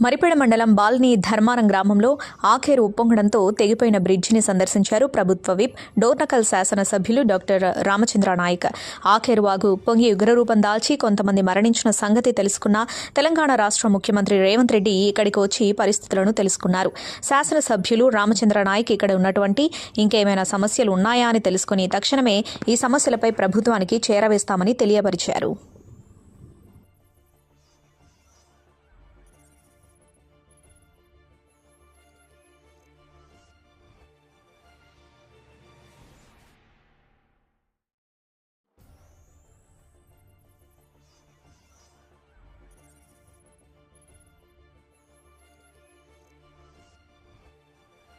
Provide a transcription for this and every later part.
మరిపేడ మండలం బాల్ని ధర్మారం గ్రామంలో ఆఖేరు ఉప్పొంగడంతో తెగిపోయిన బ్రిడ్జిని సందర్శించారు ప్రభుత్వ విప్ డోర్నకల్ శాసనసభ్యులు డాక్టర్ రామచంద్ర నాయక్ ఆఖేరు వాగు ఉప్పొంగి ఉగ్రరూపం దాల్చి కొంతమంది మరణించిన సంగతి తెలుసుకున్న తెలంగాణ రాష్ట్ర ముఖ్యమంత్రి రేవంత్ రెడ్డి ఇక్కడికి వచ్చి పరిస్థితులను తెలుసుకున్నారు. శాసనసభ్యులు రామచంద్ర నాయక్ ఇక్కడ ఉన్నటువంటి ఇంకేమైనా సమస్యలు ఉన్నాయా అని తెలుసుకుని తక్షణమే ఈ సమస్యలపై ప్రభుత్వానికి చేరవేస్తామని తెలియపరిచారు.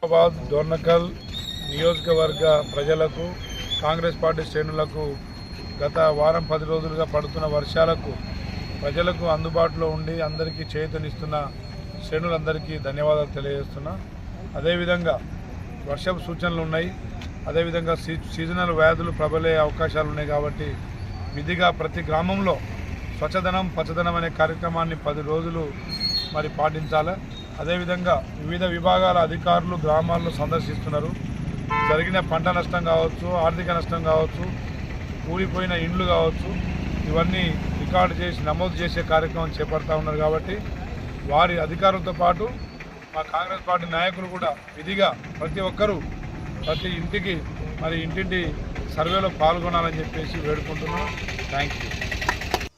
హైదరాబాద్ డోర్నకల్ నియోజకవర్గ ప్రజలకు కాంగ్రెస్ పార్టీ శ్రేణులకు గత వారం పది రోజులుగా పడుతున్న వర్షాలకు ప్రజలకు అందుబాటులో ఉండి అందరికీ చేతనిస్తున్న శ్రేణులందరికీ ధన్యవాదాలు తెలియజేస్తున్నా. అదేవిధంగా వర్షపు సూచనలు ఉన్నాయి. అదేవిధంగా సీ సీజనల్ వ్యాధులు ప్రబలే అవకాశాలు ఉన్నాయి కాబట్టి విధిగా ప్రతి గ్రామంలో స్వచ్ఛదనం పచ్చదనం అనే కార్యక్రమాన్ని పది రోజులు మరి పాటించాలి? అదేవిధంగా వివిధ విభాగాల అధికారులు గ్రామాల్లో సందర్శిస్తున్నారు. జరిగిన పంట నష్టం కావచ్చు ఆర్థిక నష్టం కావచ్చు కూలిపోయిన ఇండ్లు కావచ్చు ఇవన్నీ రికార్డు చేసి నమోదు చేసే కార్యక్రమం చేపడతా ఉన్నారు కాబట్టి వారి అధికారులతో పాటు మా కాంగ్రెస్ పార్టీ నాయకులు కూడా విధిగా ప్రతి ఒక్కరూ ప్రతి ఇంటికి మరి ఇంటింటి సర్వేలో పాల్గొనాలని చెప్పేసి వేడుకుంటున్నాం. Thank you